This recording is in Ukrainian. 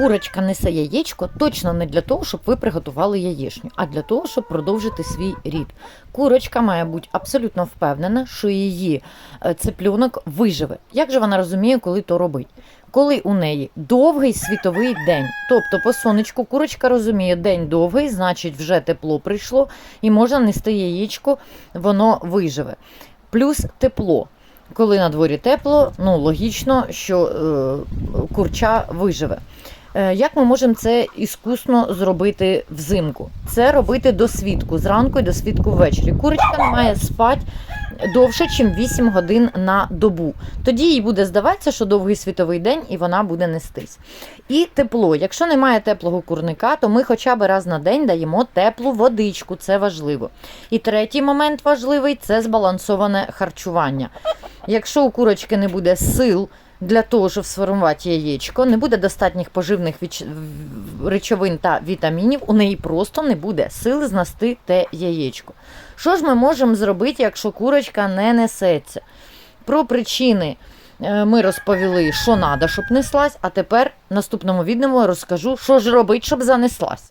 Курочка несе яєчко точно не для того, щоб ви приготували яєчню, а для того, щоб продовжити свій рід. Курочка має бути абсолютно впевнена, що її е, цеплюнок виживе. Як же вона розуміє, коли то робить? Коли у неї довгий світовий день, тобто по сонечку курочка розуміє, день довгий, значить вже тепло прийшло і можна нести яєчко, воно виживе. Плюс тепло. Коли на дворі тепло, ну логічно, що е, курча виживе. Е, Як ми можемо це іскусно зробити взимку? Це робити до світку, зранку і до світку ввечері. Курочка має спати довше, ніж 8 годин на добу. Тоді їй буде здаватися, що довгий світовий день і вона буде нестись. І тепло. Якщо немає теплого курника, то ми хоча б раз на день даємо теплу водичку, це важливо. І третій момент важливий це збалансоване харчування. Якщо у курочки не буде сил для того, щоб сформувати яєчко, не буде достатніх поживних речовин та вітамінів, у неї просто не буде сили знести те яєчко. Що ж ми можемо зробити, якщо курочка не несеться? Про причини е, ми розповіли, що треба, щоб неслась, а тепер в наступному відео розкажу, що ж робити, щоб занеслась.